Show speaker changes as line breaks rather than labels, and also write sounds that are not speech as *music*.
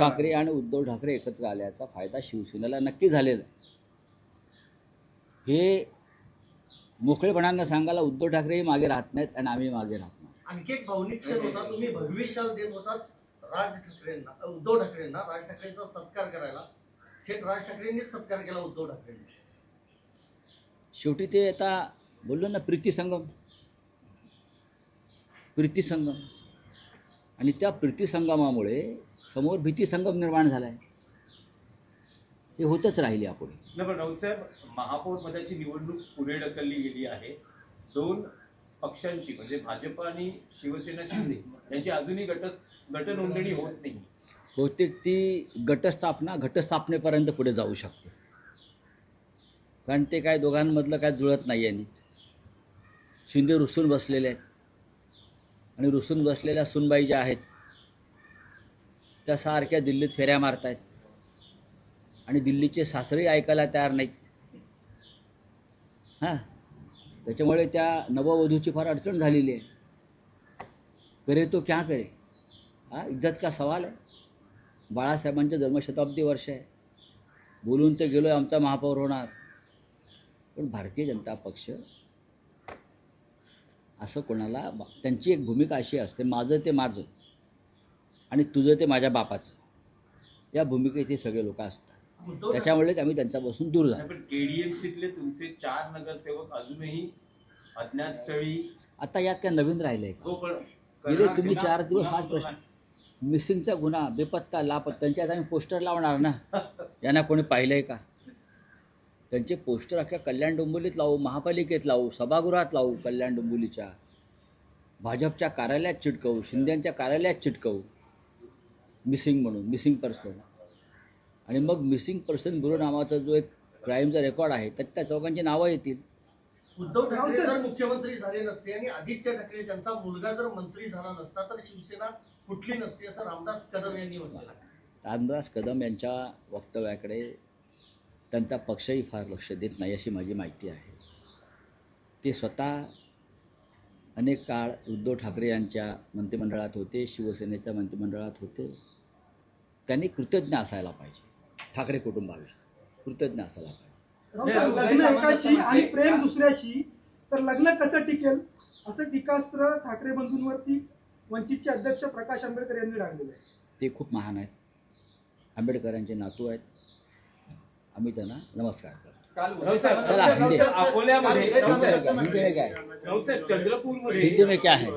ठाकरे आणि उद्धव ठाकरे एकत्र आल्याचा फायदा शिवसेनेला नक्की झालेला आहे. हे मोकळेपणानं सांगायला उद्धव ठाकरेही मागे राहत नाहीत आणि आम्ही मागे राहत नाही.
आणखी एक भावनिक क्षण होता तुम्ही भगविशाल देत होता राज ठाकरेंना उद्धव ठाकरेंना राज ठाकरेंचा सत्कार करायला. थेट राज ठाकरेंनीच सत्कार केला उद्धव ठाकरेंचा.
शेवटी ते आता बोललो ना प्रीती संगम. प्रीती संगम. आणि त्या प्रीती संगमामुळे समोर भीती संगम निर्माण झाला आहे हे होतच राहिले यापुढे.
नाही पण राऊतसाहेब महापौर पदाची निवडणूक पुढे ढकलली गेली आहे. दोन पक्षांची म्हणजे भाजप आणि शिवसेना शिंदे यांची अजूनही गट गटनोंदणी होत नाही.
बहुतेक ती गटस्थापना घटस्थापनेपर्यंत पुढे जाऊ शकते. कारण ते काय दोघांमधलं काय जुळत नाही आहे शिंदे रुसून बसलेले आहेत. आणि रुसून बसलेल्या सुनबाई ज्या आहेत त्या सारख्या दिल्लीत फेऱ्या मारत आहेत आणि दिल्लीचे सासरे ऐकायला तयार नाहीत. हां? त्याच्यामुळे त्या नववधूची फार अडचण झालेली आहे. करे तो क्या करे? हा? इज्जत का सवाल आहे? बाळासाहेबांचं जन्मशताब्दी वर्ष आहे. बोलून तर गेलो आमचा महापौर होणार. पण भारतीय जनता पक्ष असं कोणाला त्यांची एक भूमिका अशी असते माझं ते माझं आणि तुझं ते माझ्या बापाचं. या भूमिकेत हे सगळे लोक असतात. त्याच्यामुळेच आम्ही त्यांच्यापासून दूर झालो.
पण केडीएमसीतले तुमचे चार नगरसेवक अजूनही अज्ञात स्थळी
आता यात काय नवीन राहिलंय का?
हो
तुम्ही चार दिवस हाच प्रश्न मिसिंगचा गुन्हा बेपत्ता लापत्ता त्यांच्यात आम्ही पोस्टर लावणार ना? *laughs* यांना कोणी पाहिलंय का? त्यांचे पोस्टर अख्ख्या कल्याण डोंबिवलीत लावू महापालिकेत लावू सभागृहात लावू कल्याण डोंबिवलीच्या. भाजपच्या कार्यालयात चिटकवू शिंदेच्या कार्यालयात चिटकवू. मिसिंग म्हणून मिसिंग पर्सन आणि मग मिसिंग पर्सन ब्युरो नावाचा जो एक क्राईमचा रेकॉर्ड आहे त्यात त्या चौघांची नावं येतील.
उद्धव ठाकरे जर मुख्यमंत्री झाले नसते आणि आदित्य ठाकरे त्यांचा मुलगा जर मंत्री झाला नसता तर शिवसेना फुटली नसती असं रामदास कदम यांनी म्हटलं
रामदास कदम यांच्या वक्तव्याकडे त्यांचा पक्षही फार लक्ष देत नाही अशी माझी माहिती आहे. ते स्वतः अनेक काळ उद्धव ठाकरे यांच्या मंत्रिमंडळात होते शिवसेनेच्या मंत्रिमंडळात होते. त्यांनी कृतज्ञ असायला पाहिजे ठाकरे कुटुंबाला कृतज्ञ असायला पाहिजे.
आणि प्रेम दुसऱ्याशी तर लग्न कसं टिकेल? असं टीकास्त्र ठाकरे बंधूंवरती वंचितचे अध्यक्ष प्रकाश आंबेडकर यांनी डागलेलं आहे.
ते खूप महान आहेत. आंबेडकरांचे नातू आहेत. आम्ही त्यांना नमस्कार. करतो हिंदी. में क्या है